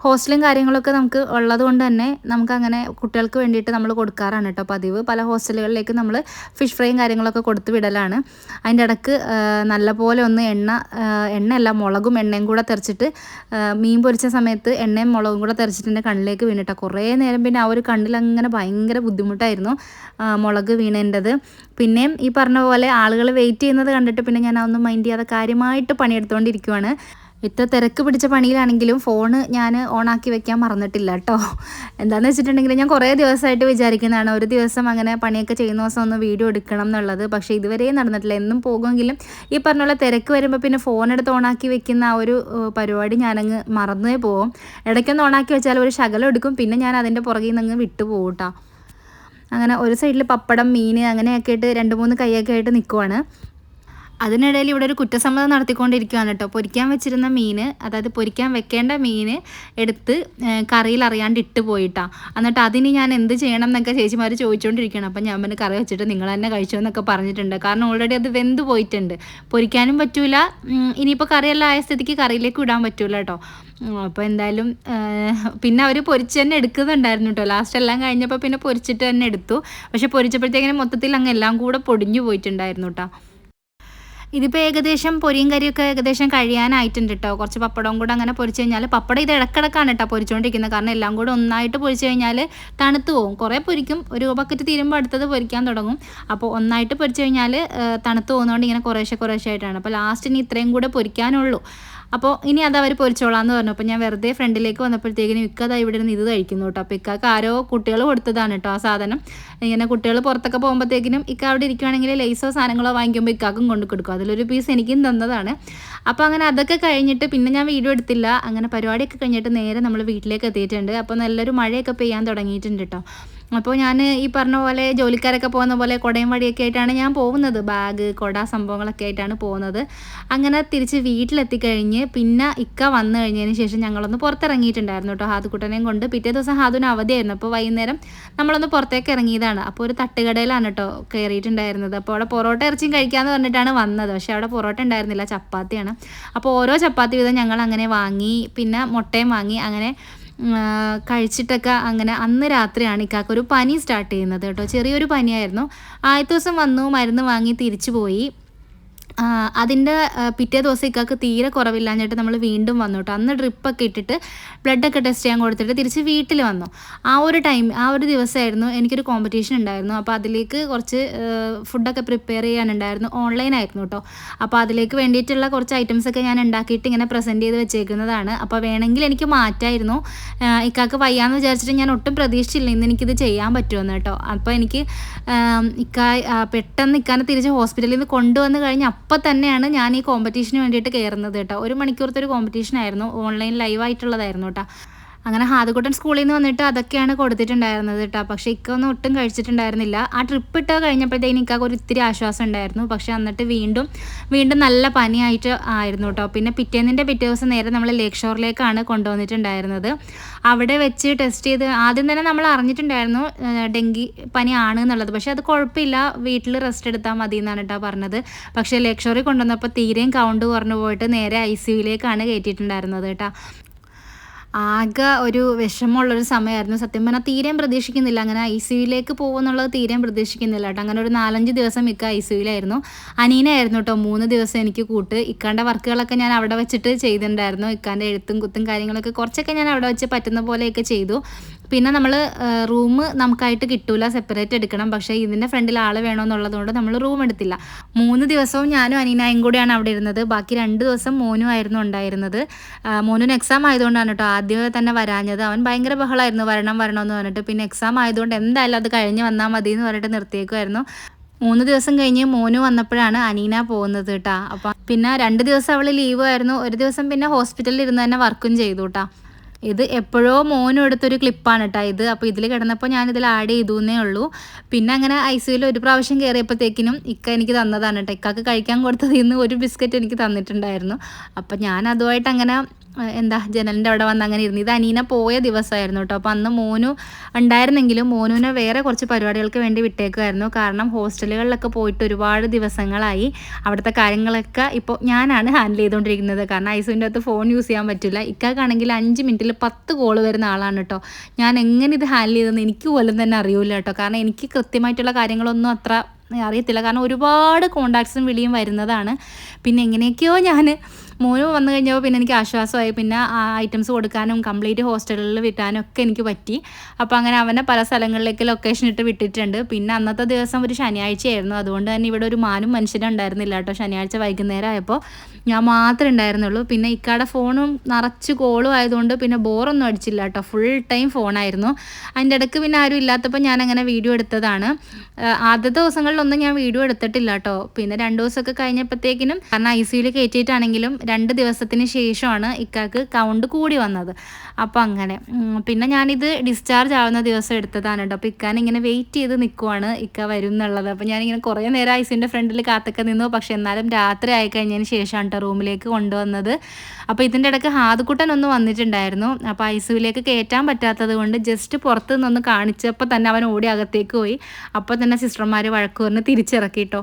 ഹോസ്റ്റലും കാര്യങ്ങളൊക്കെ നമുക്ക് ഉള്ളത് കൊണ്ട് തന്നെ നമുക്ക് അങ്ങനെ കുട്ടികൾക്ക് വേണ്ടിയിട്ട് നമ്മൾ കൊടുക്കാറാണ് കേട്ടോ പതിവ്. പല ഹോസ്റ്റലുകളിലേക്ക് നമ്മൾ ഫിഷ് ഫ്രൈയും കാര്യങ്ങളൊക്കെ കൊടുത്ത് വിടലാണ്. അതിന്റെ ഇടയ്ക്ക് നല്ലപോലെ ഒന്ന് എണ്ണ എണ്ണയല്ല മുളകും എണ്ണയും കൂടെ തെറിച്ചിട്ട് മീൻ പൊരിച്ച സമയത്ത് എണ്ണയും മുളകും കൂടെ തെറിച്ചിട്ട് എന്റെ കണ്ണിലേക്ക് വീണിട്ടാണ് കുറേ നേരം പിന്നെ ആ ഒരു കണ്ണിൽ അങ്ങനെ ഭയങ്കര ബുദ്ധിമുട്ടായിരുന്നു മുളക് വീണേന്റെത്. പിന്നെയും ഈ പറഞ്ഞ പോലെ ആളുകൾ വെയിറ്റ് ചെയ്യുന്നത് കണ്ടിട്ട് പിന്നെ ഞാൻ അതൊന്നും മൈൻഡ് ചെയ്യാതെ കാര്യമായിട്ട് പണിയെടുത്തുകൊണ്ടിരിക്കുവാണ് ഇത്ര തിരക്ക് പിടിച്ച പണിയിലാണെങ്കിലും ഫോണ് ഞാൻ ഓണാക്കി വെക്കാൻ മറന്നിട്ടില്ല കേട്ടോ എന്താണെന്ന് വെച്ചിട്ടുണ്ടെങ്കിൽ ഞാൻ കുറേ ദിവസമായിട്ട് വിചാരിക്കുന്നതാണ് ഒരു ദിവസം അങ്ങനെ പണിയൊക്കെ ചെയ്യുന്ന ദിവസം ഒന്ന് വീഡിയോ എടുക്കണം എന്നുള്ളത്. പക്ഷേ ഇതുവരെ നടന്നിട്ടില്ല. എന്നും പോകുമെങ്കിലും ഈ പറഞ്ഞ പോലെ തിരക്ക് വരുമ്പോൾ പിന്നെ ഫോൺ എടുത്ത് ഓണാക്കി വെക്കുന്ന ആ ഒരു പരിപാടി ഞാനങ്ങ് മറന്നേ പോകും. ഇടയ്ക്കൊന്ന് ഓണാക്കി വെച്ചാൽ ഒരു ശകലം എടുക്കും. പിന്നെ ഞാൻ അതിന്റെ പുറകിൽ നിന്ന് അങ്ങ് വിട്ടു പോകും കേട്ടോ അങ്ങനെ ഒരു സൈഡിൽ പപ്പടം മീൻ അങ്ങനെയൊക്കെ ആയിട്ട് രണ്ട് മൂന്ന് കൈയൊക്കെ ആയിട്ട് നിൽക്കുവാണ് അതിനിടയിൽ ഇവിടെ ഒരു കുറ്റസമ്മതം നടത്തിക്കൊണ്ടിരിക്കുകയാണ് കേട്ടോ. പൊരിക്കാൻ വെച്ചിരുന്ന മീൻ അതായത് പൊരിക്കാൻ വെക്കേണ്ട മീൻ എടുത്ത് കറിയിൽ അറിയാണ്ട് ഇട്ട് പോയിട്ടാ. എന്നിട്ട് അതിന് ഞാൻ എന്ത് ചെയ്യണം എന്നൊക്കെ ചേച്ചിമാർ ചോദിച്ചുകൊണ്ടിരിക്കണം അപ്പം ഞാൻ പിന്നെ കറി വെച്ചിട്ട് നിങ്ങൾ തന്നെ കഴിച്ചു എന്നൊക്കെ പറഞ്ഞിട്ടുണ്ട്. കാരണം ഓൾറെഡി അത് വെന്ത് പോയിട്ടുണ്ട്. പൊരിക്കാനും പറ്റൂല. ഇനിയിപ്പോൾ കറിയെല്ലാം ആയ സ്ഥിതിക്ക് കറിയിലേക്ക് ഇടാൻ പറ്റൂല കേട്ടോ. അപ്പോൾ എന്തായാലും പിന്നെ അവർ പൊരിച്ച് തന്നെ എടുക്കുന്നുണ്ടായിരുന്നു കേട്ടോ. ലാസ്റ്റ് എല്ലാം കഴിഞ്ഞപ്പോൾ പിന്നെ പൊരിച്ചിട്ട് തന്നെ എടുത്തു. പക്ഷെ പൊരിച്ചപ്പോഴത്തേക്കിനും മൊത്തത്തിൽ അങ്ങ് എല്ലാം കൂടെ പൊടിഞ്ഞു പോയിട്ടുണ്ടായിരുന്നു കേട്ടോ. ഇതിപ്പോൾ ഏകദേശം പൊരിയും കറിയൊക്കെ ഏകദേശം കഴിയാനായിട്ടുണ്ട് കേട്ടോ കുറച്ച് പപ്പടവും കൂടെ അങ്ങനെ പൊരിച്ച് കഴിഞ്ഞാൽ പപ്പടം ഇത് ഇടക്കിടക്കാണ് കേട്ടോ പൊരിച്ചുകൊണ്ടിരിക്കുന്നത് കാരണം എല്ലാം കൂടെ ഒന്നായിട്ട് പൊരിച്ച് കഴിഞ്ഞാൽ തണുത്ത് പോകും കുറേ പൊരിക്കും. ഒരു ബക്കറ്റ് തീരുമ്പോൾ അടുത്തത് പൊരിക്കാൻ തുടങ്ങും. അപ്പോൾ ഒന്നായിട്ട് പൊരിച്ച് കഴിഞ്ഞാൽ തണുത്ത് പോകുന്നതുകൊണ്ട് ഇങ്ങനെ കുറേശ്ശെ കുറേശ്ശെ ആയിട്ടാണ് അപ്പോൾ ലാസ്റ്റിന് ഇത്രയും കൂടെ പൊരിക്കാനുള്ളൂ. അപ്പോൾ ഇനി അത് അവർ പൊരിച്ചോളാന്ന് പറഞ്ഞു. അപ്പോൾ ഞാൻ വെറുതെ ഫ്രണ്ടിലേക്ക് വന്നപ്പോഴത്തേക്കിനും ഇക്കതാ ഇവിടെ നിന്ന് ഇത് കഴിക്കുന്നു കേട്ടോ. അപ്പോൾ ഇക്കാക്ക് ആരോ കുട്ടികൾ കൊടുത്തതാണ് കേട്ടോ ആ സാധനം. ഇങ്ങനെ കുട്ടികൾ പുറത്തൊക്കെ പോകുമ്പോഴത്തേക്കിനും ഇക്ക അവിടെ ഇരിക്കുവാണെങ്കിൽ ലേസോ സാധനങ്ങളോ വാങ്ങിക്കുമ്പോൾ ഇക്കാക്കും കൊണ്ട് കൊടുക്കും. അതിലൊരു പീസ് എനിക്കും തന്നതാണ്. അപ്പോൾ അങ്ങനെ അതൊക്കെ കഴിഞ്ഞിട്ട് പിന്നെ ഞാൻ വീഡിയോ എടുത്തില്ല. അങ്ങനെ പരിപാടിയൊക്കെ കഴിഞ്ഞിട്ട് നേരെ നമ്മൾ വീട്ടിലേക്ക് എത്തിയിട്ടുണ്ട്. അപ്പോൾ നല്ലൊരു മഴയൊക്കെ പെയ്യാൻ തുടങ്ങിയിട്ടുണ്ട് കേട്ടോ. അപ്പോൾ ഞാൻ ഈ പറഞ്ഞ പോലെ ജോലിക്കാരൊക്കെ പോകുന്ന പോലെ കുടയും വടിയൊക്കെ ആയിട്ടാണ് ഞാൻ പോകുന്നത്. ബാഗ് കുട സംഭവങ്ങളൊക്കെ ആയിട്ടാണ് പോകുന്നത്. അങ്ങനെ തിരിച്ച് വീട്ടിലെത്തിക്കഴിഞ്ഞ് പിന്നെ ഇക്ക വന്നു കഴിഞ്ഞതിന് ശേഷം ഞങ്ങളൊന്ന് പുറത്തിറങ്ങിയിട്ടുണ്ടായിരുന്നു കേട്ടോ ഹാദുക്കുട്ടനെയും കൊണ്ട്. പിറ്റേ ദിവസം ഹാദുവിന് അവധിയായിരുന്നു. അപ്പോൾ വൈകുന്നേരം നമ്മളൊന്ന് പുറത്തേക്ക് ഇറങ്ങിയതാണ്. അപ്പോൾ ഒരു തട്ടുകടയിലാണ് കേട്ടോ കയറിയിട്ടുണ്ടായിരുന്നത്. അപ്പോൾ അവിടെ പൊറോട്ട ഇറച്ചിയും കഴിക്കാമെന്ന് പറഞ്ഞിട്ടാണ് വന്നത്. പക്ഷേ അവിടെ പൊറോട്ട ഉണ്ടായിരുന്നില്ല. ചപ്പാത്തിയാണ്. അപ്പോൾ ഓരോ ചപ്പാത്തി വീതം ഞങ്ങൾ അങ്ങനെ വാങ്ങി പിന്നെ മുട്ടയും വാങ്ങി അങ്ങനെ കഴിച്ചിട്ടൊക്കെ അങ്ങനെ അന്ന് രാത്രിയാണ് ഇക്കാക്ക് ഒരു പനി സ്റ്റാർട്ട് ചെയ്യുന്നത് കേട്ടോ. ചെറിയൊരു പനിയായിരുന്നു. ആദ്യത്തെ ദിവസം വന്നു മരുന്ന് വാങ്ങി തിരിച്ചു പോയി. അതിന്റെ പിറ്റേ ദിവസം ഇക്കാക്ക് തീരെ കുറവില്ലാഞ്ഞിട്ട് നമ്മൾ വീണ്ടും വന്നു കേട്ടോ. അന്ന് ഡ്രിപ്പൊക്കെ ഇട്ടിട്ട് ബ്ലഡൊക്കെ ടെസ്റ്റ് ചെയ്യാൻ കൊടുത്തിട്ട് തിരിച്ച് വീട്ടിൽ വന്നു. ആ ഒരു ടൈം ആ ഒരു ദിവസമായിരുന്നു എനിക്കൊരു കോമ്പറ്റീഷൻ ഉണ്ടായിരുന്നു. അപ്പോൾ അതിലേക്ക് കുറച്ച് ഫുഡൊക്കെ പ്രിപ്പയർ ചെയ്യാനുണ്ടായിരുന്നു. ഓൺലൈനായിരുന്നു കേട്ടോ. അപ്പോൾ അതിലേക്ക് വേണ്ടിയിട്ടുള്ള കുറച്ച് ഐറ്റംസൊക്കെ ഞാൻ ഉണ്ടാക്കിയിട്ട് ഇങ്ങനെ പ്രസന്റ് ചെയ്ത് വെച്ചേക്കുന്നതാണ്. അപ്പോൾ വേണമെങ്കിൽ എനിക്ക് മാറ്റായിരുന്നു. ഇക്കാക്ക് വയ്യാന്ന് വിചാരിച്ചിട്ട് ഞാൻ ഒട്ടും പ്രതീക്ഷിച്ചില്ല ഇന്ന് എനിക്കിത് ചെയ്യാൻ പറ്റുമെന്ന് കേട്ടോ. അപ്പോൾ എനിക്ക് ഇക്ക പെട്ടെന്ന് ഇക്കാനെ തിരിച്ച് ഹോസ്പിറ്റലിൽ നിന്ന് കൊണ്ടുവന്ന് കഴിഞ്ഞ് അപ്പോൾ തന്നെയാണ് ഞാൻ ഈ കോമ്പറ്റീഷന് വേണ്ടിയിട്ട് കയറുന്നത് കേട്ടോ. ഒരു മണിക്കൂറത്തെ ഒരു കോമ്പറ്റീഷൻ ആയിരുന്നു. ഓൺലൈൻ ലൈവായിട്ടുള്ളതായിരുന്നു കേട്ടോ. അങ്ങനെ ഹാദുകുട്ടൻ സ്കൂളിൽ നിന്ന് വന്നിട്ട് അതൊക്കെയാണ് കൊടുത്തിട്ടുണ്ടായിരുന്നത് കേട്ടോ. പക്ഷേ ഇക്ക ഒന്നും ഒട്ടും കഴിച്ചിട്ടുണ്ടായിരുന്നില്ല. ആ ട്രിപ്പ് ഇട്ട് കഴിഞ്ഞപ്പോഴത്തേക്കും ഇക്കാക്ക് ഒരു ഇത്തിരി ആശ്വാസം ഉണ്ടായിരുന്നു. പക്ഷേ എന്നിട്ട് വീണ്ടും വീണ്ടും നല്ല പനിയായിട്ട് ആയിരുന്നു കേട്ടോ. പിന്നെ പിറ്റേന്നിന്റെ പിറ്റേ ദിവസം നേരെ നമ്മൾ ലേക്ക് ഷോറിലേക്കാണ് കൊണ്ടുവന്നിട്ടുണ്ടായിരുന്നത്. അവിടെ വെച്ച് ടെസ്റ്റ് ചെയ്ത് ആദ്യം തന്നെ നമ്മൾ അറിഞ്ഞിട്ടുണ്ടായിരുന്നു ഡെങ്കി പനി ആണ് എന്നുള്ളത്. പക്ഷേ അത് കുഴപ്പമില്ല. വീട്ടിൽ റെസ്റ്റ് എടുത്താൽ മതി എന്നാണ് കേട്ടോ പറഞ്ഞത്. പക്ഷേ ലേക്ക് ഷോറിൽ കൊണ്ടുവന്നപ്പോൾ തീരെയും കൗണ്ട് കുറഞ്ഞു പോയിട്ട് നേരെ ഐ സി യുയിലേക്കാണ് കയറ്റിയിട്ടുണ്ടായിരുന്നത് കേട്ടോ. ആകെ ഒരു വിഷമമുള്ളൊരു സമയമായിരുന്നു. സത്യം പറഞ്ഞാൽ തീരെയും പ്രതീക്ഷിക്കുന്നില്ല. അങ്ങനെ ഐ സി യുയിലേക്ക് പോകുമെന്നുള്ളത് തീരെയും പ്രതീക്ഷിക്കുന്നില്ല കേട്ടോ. അങ്ങനെ ഒരു നാലഞ്ച് ദിവസം ഇക്ക ഐ സി യുയിലായിരുന്നു അനീനായിരുന്നു കേട്ടോ. മൂന്ന് ദിവസം എനിക്ക് കൂട്ട്. ഇക്കാന്റെ വർക്കുകളൊക്കെ ഞാൻ അവിടെ വെച്ചിട്ട് ചെയ്തിട്ടുണ്ടായിരുന്നു. ഇക്കാന്റെ എഴുത്തും കുത്തും കാര്യങ്ങളൊക്കെ കുറച്ചൊക്കെ ഞാൻ അവിടെ വെച്ച് പറ്റുന്ന പോലെയൊക്കെ ചെയ്തു. പിന്നെ നമ്മൾ റൂം നമുക്കായിട്ട് കിട്ടൂല സെപ്പറേറ്റ് എടുക്കണം. പക്ഷേ ഇതിന്റെ ഫ്രണ്ടിൽ ആൾ വേണമെന്നുള്ളതുകൊണ്ട് നമ്മൾ റൂം എടുത്തില്ല. മൂന്ന് ദിവസവും ഞാനും അനീനായും കൂടിയാണ് അവിടെ ഇരുന്നത്. ബാക്കി രണ്ട് ദിവസം മോനും ആയിരുന്നു ഉണ്ടായിരുന്നത്. മോനും എക്സാം ആയതുകൊണ്ടാണ് കേട്ടോ ആദ്യം തന്നെ വരാഞ്ഞത്. അവൻ ഭയങ്കര ബഹളമായിരുന്നു വരണം വരണം എന്ന് പറഞ്ഞിട്ട്. പിന്നെ എക്സാം ആയതുകൊണ്ട് എന്തായാലും അത് കഴിഞ്ഞ് വന്നാൽ മതി എന്ന് പറഞ്ഞിട്ട് നിർത്തിയേക്കുമായിരുന്നു മൂന്ന് ദിവസം കഴിഞ്ഞ് മോനു വന്നപ്പോഴാണ് അനീന പോകുന്നത് കേട്ടോ അപ്പം പിന്നെ രണ്ട് ദിവസം അവൾ ലീവ് ആയിരുന്നു. ഒരു ദിവസം പിന്നെ ഹോസ്പിറ്റലിൽ ഇരുന്ന് തന്നെ വർക്കും ചെയ്തു കേട്ടോ ഇത് എപ്പോഴോ മോനും എടുത്തൊരു ക്ലിപ്പാണ് കേട്ടോ ഇത്. അപ്പോൾ ഇതിൽ കിടന്നപ്പോൾ ഞാൻ ഇതിൽ ആഡ് ചെയ്തു എന്നേ ഉള്ളൂ. പിന്നെ അങ്ങനെ ഐ സിയിൽ ഒരു പ്രാവശ്യം കയറിയപ്പോഴത്തേക്കിനും ഇക്ക എനിക്ക് തന്നതാണ് കേട്ടോ ഇക്കാക്ക് കഴിക്കാൻ കൊടുത്തതിൽ നിന്ന് ഒരു ബിസ്ക്കറ്റ് എനിക്ക് തന്നിട്ടുണ്ടായിരുന്നു. അപ്പം ഞാൻ അതുമായിട്ട് അങ്ങനെ എന്താ ജനലിന്റെ അവിടെ വന്ന് അങ്ങനെ ഇരുന്നു. ഇത് അനീന പോയ ദിവസമായിരുന്നു കേട്ടോ. അപ്പോൾ അന്ന് മോനു ഉണ്ടായിരുന്നെങ്കിലും മോനുവിനെ വേറെ കുറച്ച് പരിപാടികൾക്ക് വേണ്ടി വിട്ടേക്കുമായിരുന്നു കാരണം ഹോസ്റ്റലുകളിലൊക്കെ പോയിട്ട് ഒരുപാട് ദിവസങ്ങളായി. അവിടുത്തെ കാര്യങ്ങളൊക്കെ ഇപ്പോൾ ഞാനാണ് ഹാൻഡിൽ ചെയ്തുകൊണ്ടിരിക്കുന്നത്. കാരണം ഐസുവിന്റെ അകത്ത് ഫോൺ യൂസ് ചെയ്യാൻ പറ്റില്ല. ഇക്കാക്കാണെങ്കിൽ അഞ്ച് മിനിറ്റിൽ പത്ത് കോൾ വരുന്ന ആളാണ് കേട്ടോ. ഞാൻ എങ്ങനെ ഇത് ഹാൻഡിൽ ചെയ്തെന്ന് എനിക്ക് പോലും തന്നെ അറിയില്ല കേട്ടോ. കാരണം എനിക്ക് കൃത്യമായിട്ടുള്ള കാര്യങ്ങളൊന്നും അത്ര അറിയത്തില്ല. കാരണം ഒരുപാട് കോണ്ടാക്ട്സും വിളിയും വരുന്നതാണ്. പിന്നെ എങ്ങനെയൊക്കെയോ ഞാൻ മോന് വന്നു കഴിഞ്ഞപ്പോൾ പിന്നെ എനിക്ക് ആശ്വാസമായി. പിന്നെ ആ ഐറ്റംസ് കൊടുക്കാനും കംപ്ലീറ്റ് ഹോസ്റ്റലിൽ വിട്ടാനും ഒക്കെ എനിക്ക് പറ്റി. അപ്പോൾ അങ്ങനെ അവനെ പല സ്ഥലങ്ങളിലേക്ക് ലൊക്കേഷൻ ഇട്ട് വിട്ടിട്ടുണ്ട്. പിന്നെ അന്നത്തെ ദിവസം ഒരു ശനിയാഴ്ചയായിരുന്നു. അതുകൊണ്ട് തന്നെ ഇവിടെ ഒരു മാനും മനുഷ്യനും ഉണ്ടായിരുന്നില്ല കേട്ടോ. ശനിയാഴ്ച വൈകുന്നേരം ആയപ്പോൾ ഞാൻ മാത്രമേ ഉണ്ടായിരുന്നുള്ളൂ. പിന്നെ ഇക്കാടെ ഫോണും നിറച്ച് കോളും ആയതുകൊണ്ട് പിന്നെ ബോറൊന്നും അടിച്ചില്ല കേട്ടോ. ഫുൾ ടൈം ഫോണായിരുന്നു അതിന്റെ ഇടയ്ക്ക് പിന്നെ ആരും ഇല്ലാത്തപ്പോൾ ഞാൻ അങ്ങനെ വീഡിയോ എടുത്തതാണ് ആദ്യത്തെ ദിവസങ്ങളിലൊന്നും ഞാൻ വീഡിയോ എടുത്തിട്ടില്ല കേട്ടോ പിന്നെ രണ്ട് ദിവസമൊക്കെ കഴിഞ്ഞപ്പോഴത്തേക്കിനും കാരണം ഐ സിയിൽ കയറ്റിയിട്ടാണെങ്കിലും രണ്ട് ദിവസത്തിന് ശേഷമാണ് ഇക്കാക്ക് കൗണ്ട് കൂടി വന്നത്. അപ്പോൾ അങ്ങനെ. പിന്നെ ഞാനിത് ഡിസ്ചാർജ് ആവുന്ന ദിവസം എടുത്തതാണ് കേട്ടോ അപ്പോൾ ഇക്കാൻ ഇങ്ങനെ വെയിറ്റ് ചെയ്ത് നിൽക്കുവാണ് ഇക്ക വരും എന്നുള്ളത് അപ്പോൾ ഞാനിങ്ങനെ കുറേ നേരം ഐസിന്റെ ഫ്രണ്ടിൽ കാത്തൊക്കെ നിന്നു. പക്ഷേ എന്നാലും രാത്രി ആയി കഴിഞ്ഞതിന് ശേഷമാണ് കേട്ടോ റൂമിലേക്ക് കൊണ്ടുവന്നത്. അപ്പോൾ ഇതിന്റെ ഇടയ്ക്ക് ഹാദുക്കുട്ടൻ ഒന്ന് വന്നിട്ടുണ്ടായിരുന്നു. അപ്പോൾ ഐസുവിലേക്ക് കയറ്റാൻ പറ്റാത്തത് കൊണ്ട് ജസ്റ്റ് പുറത്ത് നിന്നൊന്ന് കാണിച്ചപ്പോൾ തന്നെ അവൻ ഓടി അകത്തേക്ക് പോയി. അപ്പോൾ തന്നെ സിസ്റ്റർമാർ വഴക്ക് പറഞ്ഞ് തിരിച്ചിറക്കിയിട്ടോ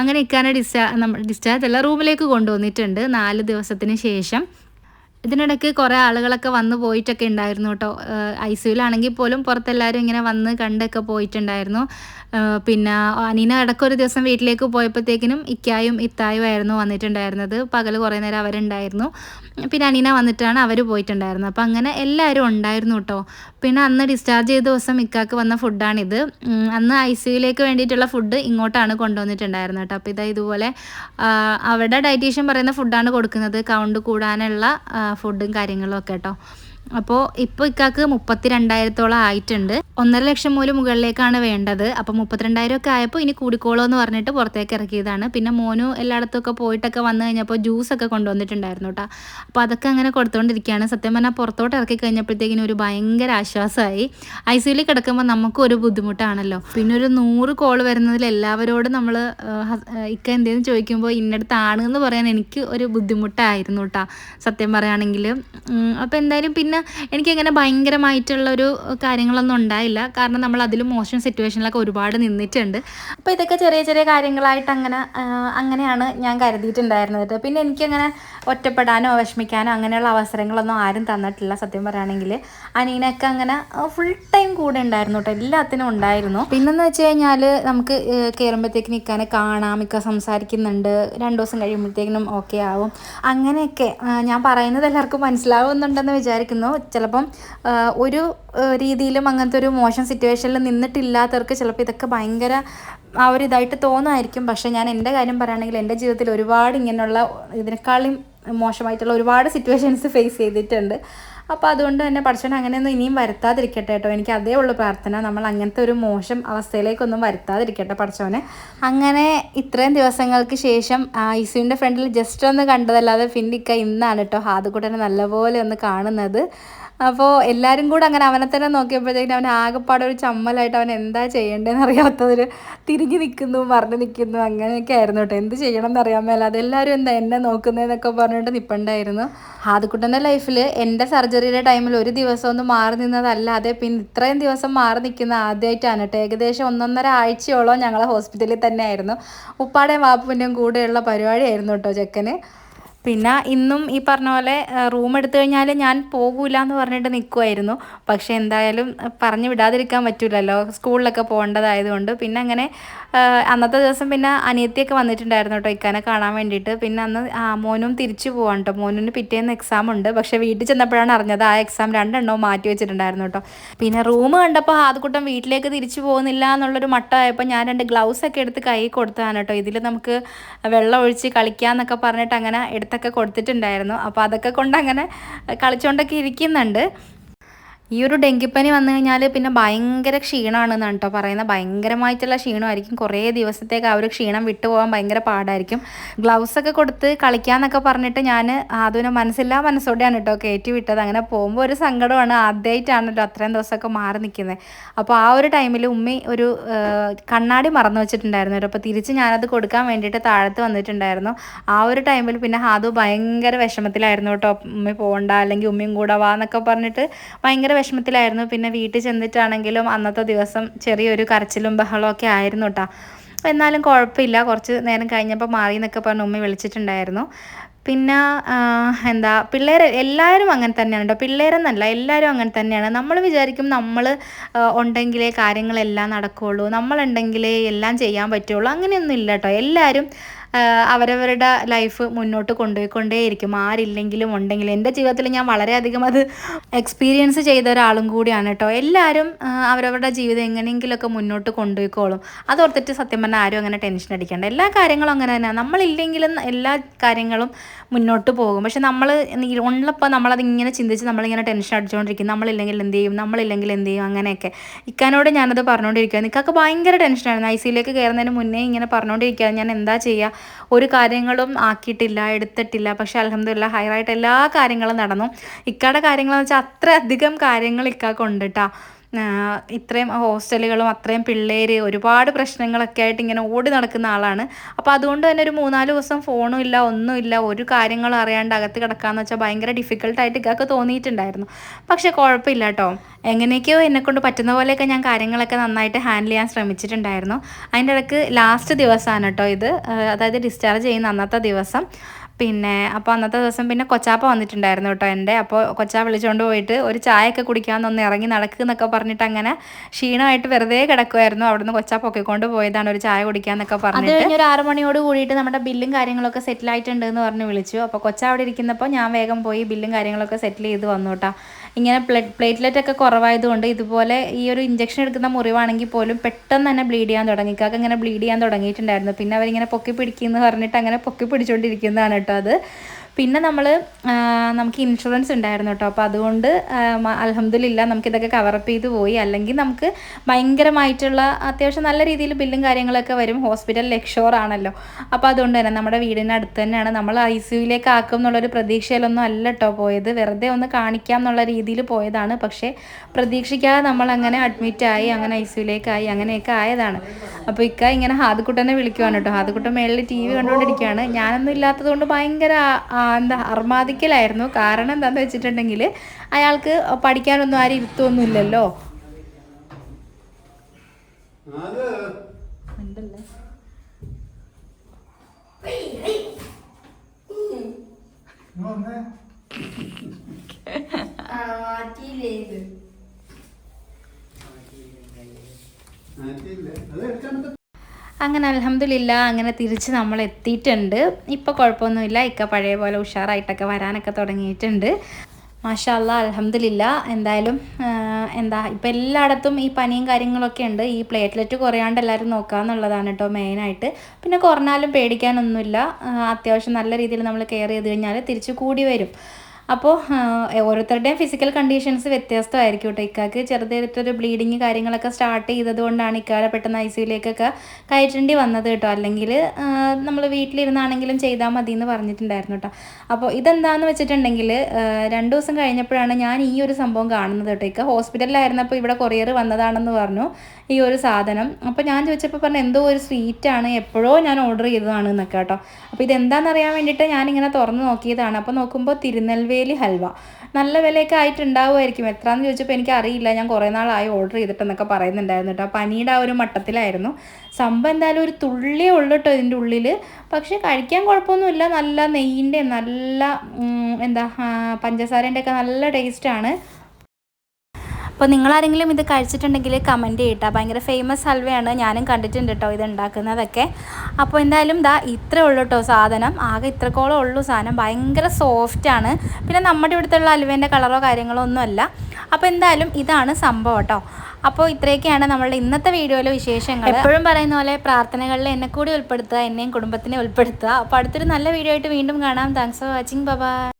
അങ്ങനെ ഇക്കാനെ ഡിസ്ചാർജ് ഡിസ്ചാർജ് അല്ല റൂമിലേക്ക് കൊണ്ടുവന്നിട്ടുണ്ട് നാല് ദിവസത്തിന് ശേഷം. ഇതിനിടയ്ക്ക് കുറേ ആളുകളൊക്കെ വന്ന് പോയിട്ടൊക്കെ ഉണ്ടായിരുന്നു കേട്ടോ ഐ സിയുലാണെങ്കിൽ പോലും പുറത്തെല്ലാവരും ഇങ്ങനെ വന്ന് കണ്ടൊക്കെ പോയിട്ടുണ്ടായിരുന്നു. പിന്നെ അനീന ഇടയ്ക്കൊരു ദിവസം വീട്ടിലേക്ക് പോയപ്പോഴത്തേക്കിനും ഇക്കായും ഇത്തായും ആയിരുന്നു വന്നിട്ടുണ്ടായിരുന്നത്. പകൽ കുറേ നേരം അവരുണ്ടായിരുന്നു. പിന്നെ അനീന വന്നിട്ടാണ് അവർ പോയിട്ടുണ്ടായിരുന്നത്. അപ്പോൾ അങ്ങനെ എല്ലാവരും ഉണ്ടായിരുന്നു കേട്ടോ പിന്നെ അന്ന് ഡിസ്ചാർജ് ചെയ്ത ദിവസം ഇക്കാക്ക് വന്ന ഫുഡാണിത് അന്ന് ഐ സിയുലേക്ക് വേണ്ടിയിട്ടുള്ള ഫുഡ് ഇങ്ങോട്ടാണ് കൊണ്ടുവന്നിട്ടുണ്ടായിരുന്നത് കേട്ടോ. അപ്പോൾ ഇതാ ഇതുപോലെ അവിടെ ഡയറ്റീഷ്യൻ പറയുന്ന ഫുഡാണ് കൊടുക്കുന്നത്. കൗണ്ട് കൂടാനുള്ള ഫുഡും കാര്യങ്ങളും ഒക്കെ കേട്ടോ. അപ്പോൾ ഇപ്പോൾ ഇക്കാക്ക് മുപ്പത്തി രണ്ടായിരത്തോളം ആയിട്ടുണ്ട്. ഒന്നര ലക്ഷം മൂല മുകളിലേക്കാണ് വേണ്ടത്. അപ്പോൾ മുപ്പത്തിരണ്ടായിരം ഒക്കെ ആയപ്പോൾ ഇനി കൂടിക്കോളോ എന്ന് പറഞ്ഞിട്ട് പുറത്തേക്ക് ഇറക്കിയതാണ്. പിന്നെ മോനു എല്ലായിടത്തൊക്കെ പോയിട്ടൊക്കെ വന്നു കഴിഞ്ഞപ്പോൾ ജ്യൂസൊക്കെ കൊണ്ടുവന്നിട്ടുണ്ടായിരുന്നു കേട്ടോ അപ്പോൾ അതൊക്കെ അങ്ങനെ കൊടുത്തുകൊണ്ടിരിക്കുകയാണ് സത്യം പറഞ്ഞാൽ പുറത്തോട്ട് ഇറക്കി കഴിഞ്ഞപ്പോഴത്തേക്കിനും ഒരു ഭയങ്കര ആശ്വാസമായി. ഐ സിയിൽ കിടക്കുമ്പോൾ നമുക്കും ഒരു ബുദ്ധിമുട്ടാണല്ലോ. പിന്നെ ഒരു നൂറ് കോൾ വരുന്നതിൽ എല്ലാവരോടും നമ്മൾ ഇക്ക എന്തെങ്കിലും ചോദിക്കുമ്പോൾ ഇന്നടത്താണ് എന്ന് പറയാൻ എനിക്ക് ഒരു ബുദ്ധിമുട്ടായിരുന്നു കേട്ടോ സത്യം പറയുകയാണെങ്കിൽ അപ്പോൾ എന്തായാലും പിന്നെ എനിക്കങ്ങനെ ഭയങ്കരമായിട്ടുള്ളൊരു കാര്യങ്ങളൊന്നും ഉണ്ടായില്ല. കാരണം നമ്മൾ അതിലും മോശം സിറ്റുവേഷനിലൊക്കെ ഒരുപാട് നിന്നിട്ടുണ്ട്. അപ്പോൾ ഇതൊക്കെ ചെറിയ ചെറിയ കാര്യങ്ങളായിട്ട് അങ്ങനെ അങ്ങനെയാണ് ഞാൻ കരുതിയിട്ടുണ്ടായിരുന്നത് പിന്നെ എനിക്കങ്ങനെ ഒറ്റപ്പെടാനോ വിഷമിക്കാനോ അങ്ങനെയുള്ള അവസരങ്ങളൊന്നും ആരും തന്നിട്ടില്ല. സത്യം പറയുകയാണെങ്കിൽ അനീനൊക്കെ അങ്ങനെ ഫുൾ ടൈം കൂടെ ഉണ്ടായിരുന്നു കേട്ടോ. എല്ലാത്തിനും ഉണ്ടായിരുന്നു. പിന്നെന്ന് വെച്ച് കഴിഞ്ഞാൽ നമുക്ക് കയറുമ്പോഴത്തേക്ക് നിൽക്കാൻ കാണാം മിക്ക സംസാരിക്കുന്നുണ്ട്. രണ്ട് ദിവസം കഴിയുമ്പോഴത്തേക്കിനും ഓക്കെ ആവും. അങ്ങനെയൊക്കെ ഞാൻ പറയുന്നത് എല്ലാവർക്കും മനസ്സിലാവുന്നുണ്ടെന്ന് വിചാരിക്കുന്നു. ചിലപ്പം ഒരു രീതിയിലും അങ്ങനത്തെ ഒരു മോശം സിറ്റുവേഷനിൽ നിന്നിട്ടില്ലാത്തവർക്ക് ചിലപ്പോൾ ഇതൊക്കെ ഭയങ്കര ആ ഒരു ഇതായിട്ട് തോന്നുമായിരിക്കും പക്ഷേ ഞാൻ എന്റെ കാര്യം പറയുകയാണെങ്കിൽ എന്റെ ജീവിതത്തിൽ ഒരുപാട് ഇങ്ങനെയുള്ള ഇതിനേക്കാളും മോശമായിട്ടുള്ള ഒരുപാട് സിറ്റുവേഷൻസ് ഫേസ് ചെയ്തിട്ടുണ്ട്. അപ്പോൾ അതുകൊണ്ട് തന്നെ പഠിച്ചവൻ അങ്ങനെയൊന്നും ഇനിയും വരുത്താതിരിക്കട്ടെ കേട്ടോ. എനിക്ക് അതേ ഉള്ളൂ പ്രാർത്ഥന. നമ്മൾ അങ്ങനത്തെ ഒരു മോശം അവസ്ഥയിലേക്കൊന്നും വരുത്താതിരിക്കട്ടെ പഠിച്ചവനെ. അങ്ങനെ ഇത്രയും ദിവസങ്ങൾക്ക് ശേഷം ഇസുവിന്റെ ഫ്രണ്ടിൽ ജസ്റ്റ് ഒന്ന് കണ്ടതല്ലാതെ ഫിന്നിക്ക ഇന്നാണ് കേട്ടോ. ഹാദുക്കുട്ടനെ നല്ലപോലെ ഒന്ന് കാണുന്നത്. അപ്പോൾ എല്ലാവരും കൂടെ അങ്ങനെ അവനെ തന്നെ നോക്കിയപ്പോഴത്തേക്കും അവൻ ആകെപ്പാടെ ഒരു ചമ്മലായിട്ട് അവൻ എന്താ ചെയ്യേണ്ടതെന്ന് അറിയാത്തവർ തിരിഞ്ഞു നിൽക്കുന്നു മറിഞ്ഞു നിൽക്കുന്നു അങ്ങനെയൊക്കെ ആയിരുന്നു കേട്ടോ. എന്ത് ചെയ്യണം എന്നറിയാൻ മേല. അതെല്ലാവരും എന്താ എന്നെ നോക്കുന്നതെന്നൊക്കെ പറഞ്ഞിട്ട് നിൽപ്പുണ്ടായിരുന്നു ആദ്യക്കുട്ടന്റെ ലൈഫിൽ എന്റെ സർജറിയുടെ ടൈമിൽ ഒരു ദിവസം ഒന്ന് മാറി നിന്നതല്ലാതെ പിന്നെ ഇത്രയും ദിവസം മാറി നിൽക്കുന്ന ആദ്യമായിട്ടാണ് കേട്ടോ. ഏകദേശം ഒന്നൊന്നര ആഴ്ചയോളം ഞങ്ങൾ ഹോസ്പിറ്റലിൽ തന്നെ ആയിരുന്നു ഉപ്പാടെയും വാപ്പുവിന്റെയും കൂടെയുള്ള പരിപാടിയായിരുന്നു കേട്ടോ ചെക്കന്. പിന്നെ ഇന്നും ഈ പറഞ്ഞ പോലെ റൂം എടുത്തു കഴിഞ്ഞാൽ ഞാൻ പോകൂല എന്ന് പറഞ്ഞിട്ട് നിൽക്കുമായിരുന്നു പക്ഷെ എന്തായാലും പറഞ്ഞു വിടാതിരിക്കാൻ പറ്റില്ലല്ലോ സ്കൂളിലൊക്കെ പോകേണ്ടതായതുകൊണ്ട്. പിന്നെ അങ്ങനെ അന്നത്തെ ദിവസം പിന്നെ അനിയത്തിയൊക്കെ വന്നിട്ടുണ്ടായിരുന്നു കേട്ടോ ഇക്കാനെ കാണാൻ വേണ്ടിയിട്ട്. പിന്നെ അന്ന് ആ മോനും തിരിച്ചു പോകാൻ കേട്ടോ. മോനിന് പിറ്റേന്ന് എക്സാം ഉണ്ട്. പക്ഷെ വീട്ടിൽ ചെന്നപ്പോഴാണ് അറിഞ്ഞത് ആ എക്സാം രണ്ടെണ്ണവും മാറ്റി വെച്ചിട്ടുണ്ടായിരുന്നു കേട്ടോ. പിന്നെ റൂം കണ്ടപ്പോൾ ആദ്യക്കൂട്ടം വീട്ടിലേക്ക് തിരിച്ചു പോകുന്നില്ല എന്നുള്ളൊരു മട്ടമായപ്പോൾ ഞാൻ രണ്ട് ഗ്ലൗസ് ഒക്കെ എടുത്ത് കൈ കൊടുത്തതാണ് കേട്ടോ. ഇതിൽ നമുക്ക് വെള്ളം ഒഴിച്ച് കളിക്കാമെന്നൊക്കെ പറഞ്ഞിട്ട് അങ്ങനെ എടുത്തൊക്കെ കൊടുത്തിട്ടുണ്ടായിരുന്നു. അപ്പോൾ അതൊക്കെ കൊണ്ട് അങ്ങനെ കളിച്ചുകൊണ്ടൊക്കെ ഇരിക്കുന്നുണ്ട്. ഈ ഒരു ഡെങ്കിപ്പനി വന്നു കഴിഞ്ഞാൽ പിന്നെ ഭയങ്കര ക്ഷീണമാണെന്നാണ് കേട്ടോ പറയുന്നത്. ഭയങ്കരമായിട്ടുള്ള ക്ഷീണമായിരിക്കും. കുറേ ദിവസത്തേക്ക് ആ ഒരു ക്ഷീണം വിട്ടുപോകാൻ ഭയങ്കര പാടായിരിക്കും. ഗ്ലൗസ് ഒക്കെ കൊടുത്ത് കളിക്കാന്നൊക്കെ പറഞ്ഞിട്ട് ഞാൻ അതിന് മനസ്സില്ലാ മനസ്സോടെയാണ് കേട്ടോ കയറ്റി വിട്ടത്. അങ്ങനെ പോകുമ്പോൾ ഒരു സങ്കടമാണ്. ആദ്യമായിട്ടാണല്ലോ അത്രയും ദിവസമൊക്കെ മാറി നിൽക്കുന്നത്. അപ്പോൾ ആ ഒരു ടൈമിൽ ഉമ്മി ഒരു കണ്ണാടി മറന്നു വെച്ചിട്ടുണ്ടായിരുന്നു അപ്പോൾ തിരിച്ച് ഞാനത് കൊടുക്കാൻ വേണ്ടിയിട്ട് താഴത്ത് വന്നിട്ടുണ്ടായിരുന്നു. ആ ഒരു ടൈമിൽ പിന്നെ ഹാദു ഭയങ്കര വിഷമത്തിലായിരുന്നു കേട്ടോ. ഉമ്മി പോകണ്ട അല്ലെങ്കിൽ ഉമ്മയും കൂടെ വാ എന്നൊക്കെ പറഞ്ഞിട്ട് ഭയങ്കര വിഷമത്തിലായിരുന്നു. പിന്നെ വീട്ടിൽ ചെന്നിട്ടാണെങ്കിലും അന്നത്തെ ദിവസം ചെറിയൊരു കരച്ചിലും ബഹളവും ഒക്കെ ആയിരുന്നു കേട്ടോ എന്നാലും കുഴപ്പമില്ല. കുറച്ച് നേരം കഴിഞ്ഞപ്പോൾ മാറി എന്നൊക്കെ പറഞ്ഞ് ഉമ്മ വിളിച്ചിട്ടുണ്ടായിരുന്നു. പിന്നെ എന്താ പിള്ളേർ എല്ലാവരും അങ്ങനെ തന്നെയാണ് കേട്ടോ പിള്ളേരെന്നല്ല എല്ലാവരും അങ്ങനെ തന്നെയാണ്. നമ്മൾ വിചാരിക്കും നമ്മൾ ഉണ്ടെങ്കിലേ കാര്യങ്ങളെല്ലാം നടക്കുകയുള്ളൂ നമ്മളുണ്ടെങ്കിലേ എല്ലാം ചെയ്യാൻ പറ്റുള്ളൂ. അങ്ങനെയൊന്നും ഇല്ല കേട്ടോ എല്ലാവരും അവരവരുടെ ലൈഫ് മുന്നോട്ട് കൊണ്ടുപോയിക്കൊണ്ടേയിരിക്കും. ആരില്ലെങ്കിലും ഉണ്ടെങ്കിലും. എന്റെ ജീവിതത്തിൽ ഞാൻ വളരെയധികം അത് എക്സ്പീരിയൻസ് ചെയ്ത ഒരാളും കൂടിയാണ് കേട്ടോ എല്ലാവരും അവരവരുടെ ജീവിതം എങ്ങനെയെങ്കിലുമൊക്കെ മുന്നോട്ട് കൊണ്ടുപോയിക്കോളും. അതോർത്തിട്ട് സത്യം പറഞ്ഞാൽ ആരും അങ്ങനെ ടെൻഷൻ അടിക്കേണ്ട. എല്ലാ കാര്യങ്ങളും അങ്ങനെ തന്നെയാണ് നമ്മളില്ലെങ്കിലും എല്ലാ കാര്യങ്ങളും മുന്നോട്ട് പോകും. പക്ഷെ നമ്മൾ ഉള്ളപ്പോൾ നമ്മളത് ഇങ്ങനെ ചിന്തിച്ച് നമ്മളിങ്ങനെ ടെൻഷൻ അടിച്ചുകൊണ്ടിരിക്കും നമ്മളില്ലെങ്കിൽ എന്ത് ചെയ്യും? നമ്മളില്ലെങ്കിൽ എന്ത് ചെയ്യും? അങ്ങനെയൊക്കെ. ഇക്കാനോട് ഞാനത് പറഞ്ഞുകൊണ്ടിരിക്കുക നിൽക്കൊക്കെ ഭയങ്കര ടെൻഷനായിരുന്നു ഐ സിയിലേക്ക് കയറുന്നതിന് മുന്നേ ഇങ്ങനെ പറഞ്ഞുകൊണ്ടിരിക്കുക ഞാൻ എന്താ ചെയ്യുക ഒരു കാര്യങ്ങളും ആക്കിയിട്ടില്ല എടുത്തിട്ടില്ല. പക്ഷെ അലഹമില്ല ഹയറായിട്ട് എല്ലാ കാര്യങ്ങളും നടന്നു. ഇക്കയുടെ കാര്യങ്ങളെന്ന് വെച്ചാൽ അത്ര അധികം കാര്യങ്ങൾ ഇക്കാക്കുണ്ട് കേട്ടോ ഇത്രയും ഹോസ്റ്റലുകളും അത്രയും പിള്ളേർ ഒരുപാട് പ്രശ്നങ്ങളൊക്കെ ആയിട്ട് ഇങ്ങനെ ഓടി നടക്കുന്ന ആളാണ്. അപ്പോൾ അതുകൊണ്ട് തന്നെ ഒരു മൂന്നാൽ ദിവസം ഫോണും ഇല്ല ഒന്നുമില്ല ഒരു കാര്യങ്ങളും അറിയാണ്ട് അകത്ത് കിടക്കാന്ന് വെച്ചാൽ ഭയങ്കര ഡിഫിക്കൽട്ടായിട്ട് ഇതൊക്കെ തോന്നിയിട്ടുണ്ടായിരുന്നു. പക്ഷേ കുഴപ്പമില്ല കേട്ടോ എങ്ങനെയൊക്കെയോ എന്നെക്കൊണ്ട് പറ്റുന്ന പോലെയൊക്കെ ഞാൻ കാര്യങ്ങളൊക്കെ നന്നായിട്ട് ഹാൻഡിൽ ചെയ്യാൻ ശ്രമിച്ചിട്ടുണ്ടായിരുന്നു. അതിന്റെ ഇടയ്ക്ക് ലാസ്റ്റ് ദിവസമാണ് കേട്ടോ ഇത്. അതായത് ഡിസ്ചാർജ് ചെയ്യുന്ന അന്നത്തെ ദിവസം. പിന്നെ അപ്പോൾ അന്നത്തെ ദിവസം പിന്നെ കൊച്ചാപ്പ വന്നിട്ടുണ്ടായിരുന്നു കേട്ടോ എന്റെ. അപ്പോൾ കൊച്ചാ വിളിച്ചുകൊണ്ട് പോയിട്ട് ഒരു ചായയൊക്കെ കുടിക്കാമെന്നൊന്ന് ഇറങ്ങി നടക്കുക എന്നൊക്കെ പറഞ്ഞിട്ട് അങ്ങനെ ക്ഷീണമായിട്ട് വെറുതെ കിടക്കുമായിരുന്നു അവിടുന്ന് കൊച്ചാ പൊക്കിക്കൊണ്ട് പോയതാണ് ഒരു ചായ കുടിക്കാന്നൊക്കെ പറഞ്ഞിട്ട്. ഒരു ആറ് മണിയോട് കൂടിയിട്ട് നമ്മുടെ ബില്ലും കാര്യങ്ങളൊക്കെ സെറ്റിൽ ആയിട്ടുണ്ട് എന്ന് പറഞ്ഞ് വിളിച്ചു. അപ്പോൾ കൊച്ചാ അവിടെ ഇരിക്കുന്നപ്പോൾ ഞാൻ വേഗം പോയി ബില്ലും കാര്യങ്ങളൊക്കെ സെറ്റിൽ ചെയ്ത് വന്നു കേട്ടോ. ഇങ്ങനെ ബ്ലഡ് പ്ലേറ്റ്ലെറ്റ് ഒക്കെ കുറവായതുകൊണ്ട് ഇതുപോലെ ഈ ഒരു ഇഞ്ചക്ഷൻ എടുക്കുന്ന മുറിവാണെങ്കിൽ പോലും പെട്ടെന്ന് തന്നെ ബ്ലീഡ് ചെയ്യാൻ തുടങ്ങി. കാക്ക ഇങ്ങനെ ബ്ലീഡ് ചെയ്യാൻ തുടങ്ങിയിട്ടുണ്ടായിരുന്നു. പിന്നെ അവരിങ്ങനെ പൊക്കി പിടിക്കുന്നു പറഞ്ഞിട്ട് അങ്ങനെ പൊക്കി പിടിച്ചുകൊണ്ടിരിക്കുന്നതാണ് കേട്ടോ അത്. പിന്നെ നമ്മൾ നമുക്ക് ഇൻഷുറൻസ് ഉണ്ടായിരുന്നു കേട്ടോ അപ്പോൾ അതുകൊണ്ട് അലഹമ്മദില്ല നമുക്കിതൊക്കെ കവറപ്പ് ചെയ്ത് പോയി. അല്ലെങ്കിൽ നമുക്ക് ഭയങ്കരമായിട്ടുള്ള അത്യാവശ്യം നല്ല രീതിയിൽ ബില്ലും കാര്യങ്ങളൊക്കെ വരും. ഹോസ്പിറ്റൽ ലക്ഷോർ ആണല്ലോ. അപ്പോൾ അതുകൊണ്ട് തന്നെ നമ്മുടെ വീടിന് അടുത്ത് തന്നെയാണ് നമ്മൾ ഐ സിയുയിലേക്ക് ആക്കും എന്നുള്ളൊരു പ്രതീക്ഷയിലൊന്നും അല്ല കേട്ടോ പോയത്. വെറുതെ ഒന്ന് കാണിക്കാം എന്നുള്ള രീതിയിൽ പോയതാണ്. പക്ഷേ പ്രതീക്ഷിക്കാതെ നമ്മൾ അങ്ങനെ അഡ്മിറ്റായി അങ്ങനെ ഐ സിയുയിലേക്കായി അങ്ങനെയൊക്കെ ആയതാണ്. അപ്പോൾ ഇക്ക ഇങ്ങനെ ഹാദ്കുട്ടനെ വിളിക്കുവാണ് കേട്ടോ ഹാദ്കുട്ടൻ മേളിൽ ടി വി കണ്ടുകൊണ്ടിരിക്കുകയാണ് ഞാനൊന്നും ഇല്ലാത്തതുകൊണ്ട് ഭയങ്കര എന്താ അർമാദിക്കലായിരുന്നു. കാരണം എന്താണെന്ന് വെച്ചിട്ടുണ്ടെങ്കിൽ അയാൾക്ക് പഠിക്കാനൊന്നും ആരും ഇരുത്തൊന്നും ഇല്ലല്ലോ അങ്ങനെ അലഹമില്ല അങ്ങനെ തിരിച്ച് നമ്മൾ എത്തിയിട്ടുണ്ട് ഇപ്പോൾ കുഴപ്പമൊന്നുമില്ല. ഇക്ക പഴയ പോലെ ഉഷാറായിട്ടൊക്കെ വരാനൊക്കെ തുടങ്ങിയിട്ടുണ്ട്. മാഷാല്ല അലഹമില്ല എന്തായാലും എന്താ ഇപ്പം എല്ലായിടത്തും ഈ പനിയും കാര്യങ്ങളൊക്കെ ഉണ്ട്. ഈ പ്ലേറ്റ്ലെറ്റ് കുറയാണ്ട് എല്ലാവരും നോക്കാമെന്നുള്ളതാണ് കേട്ടോ മെയിനായിട്ട്. പിന്നെ കുറഞ്ഞാലും പേടിക്കാനൊന്നുമില്ല. അത്യാവശ്യം നല്ല രീതിയിൽ നമ്മൾ കെയർ ചെയ്ത് കഴിഞ്ഞാൽ തിരിച്ച് കൂടി വരും. അപ്പോൾ ഓരോരുത്തരുടെയും ഫിസിക്കൽ കണ്ടീഷൻസ് വ്യത്യസ്തമായിരിക്കും കേട്ടോ ഇക്കാക്ക് ചെറുതായിട്ടൊരു ബ്ലീഡിങ് കാര്യങ്ങളൊക്കെ സ്റ്റാർട്ട് ചെയ്തതുകൊണ്ടാണ് ഇക്കാലെ പെട്ടെന്ന് ഐ സിയിലേക്കൊക്കെ കയറ്റേണ്ടി വന്നത് കേട്ടോ. അല്ലെങ്കിൽ നമ്മൾ വീട്ടിലിരുന്നാണെങ്കിലും ചെയ്താൽ മതി എന്ന് പറഞ്ഞിട്ടുണ്ടായിരുന്നു കേട്ടോ അപ്പോൾ ഇതെന്താണെന്ന് വെച്ചിട്ടുണ്ടെങ്കിൽ രണ്ട് ദിവസം കഴിഞ്ഞപ്പോഴാണ് ഞാൻ ഈ ഒരു സംഭവം കാണുന്നത് കേട്ടോ. ഇക്ക ഹോസ്പിറ്റലിലായിരുന്നപ്പോൾ ഇവിടെ കൊറിയർ വന്നതാണെന്ന് പറഞ്ഞു ഈ ഒരു സാധനം. അപ്പോൾ ഞാൻ ചോദിച്ചപ്പോൾ പറഞ്ഞു എന്തോ ഒരു സ്വീറ്റാണ് എപ്പോഴോ ഞാൻ ഓർഡർ ചെയ്തതാണ് എന്നൊക്കെ കേട്ടോ. അപ്പോൾ ഇതെന്താണെന്ന് അറിയാൻ വേണ്ടിയിട്ട് ഞാനിങ്ങനെ തുറന്ന് നോക്കിയതാണ്. അപ്പോൾ നോക്കുമ്പോൾ തിരുനെൽവേലി ഹൽവ. നല്ല വിലയൊക്കെ ആയിട്ടുണ്ടാവുമായിരിക്കും. എത്രയെന്ന് ചോദിച്ചപ്പോൾ എനിക്ക് അറിയില്ല ഞാൻ കുറേ നാളായി ഓർഡർ ചെയ്തിട്ടെന്നൊക്കെ പറയുന്നുണ്ടായിരുന്നു കേട്ടോ പനിയുടെ ആ ഒരു മട്ടത്തിലായിരുന്നു. സംഭവം എന്തായാലും ഒരു തുള്ളിയേ ഉള്ളൂ കേട്ടോ ഇതിന്റെ ഉള്ളിൽ പക്ഷേ കഴിക്കാൻ കുഴപ്പമൊന്നുമില്ല. നല്ല നെയ്യിന്റെ നല്ല എന്താ പഞ്ചസാരന്റെയൊക്കെ നല്ല ടേസ്റ്റാണ് അപ്പോൾ നിങ്ങളാരെങ്കിലും ഇത് കഴിച്ചിട്ടുണ്ടെങ്കിൽ കമന്റ് ചെയ്യട്ടോ ഭയങ്കര ഫേമസ് ഹൽവയാണ്. ഞാനും കണ്ടിട്ടുണ്ട് കേട്ടോ ഇത് ഉണ്ടാക്കുന്നതൊക്കെ അപ്പോൾ എന്തായാലും ദാ ഇത്രേ ഉള്ളൂ കേട്ടോ സാധനം. ആകെ ഇത്രക്കോളം ഉള്ളൂ സാധനം. ഭയങ്കര സോഫ്റ്റാണ് പിന്നെ നമ്മുടെ ഇവിടുത്തെ ഉള്ള ഹൽവേന്റെ കളറോ കാര്യങ്ങളോ ഒന്നുമല്ല അപ്പോൾ എന്തായാലും ഇതാണ് സംഭവം കേട്ടോ അപ്പോൾ ഇത്രയൊക്കെയാണ് നമ്മളുടെ ഇന്നത്തെ വീഡിയോയിലെ വിശേഷങ്ങൾ എപ്പോഴും പറയുന്ന പോലെ പ്രാർത്ഥനകളിൽ എന്നെ കൂടി ഉൾപ്പെടുത്തുക എന്നെയും കുടുംബത്തിനെ ഉൾപ്പെടുത്തുക. അപ്പോൾ അടുത്തൊരു നല്ല വീഡിയോ ആയിട്ട് വീണ്ടും കാണാം. Thanks for watching bye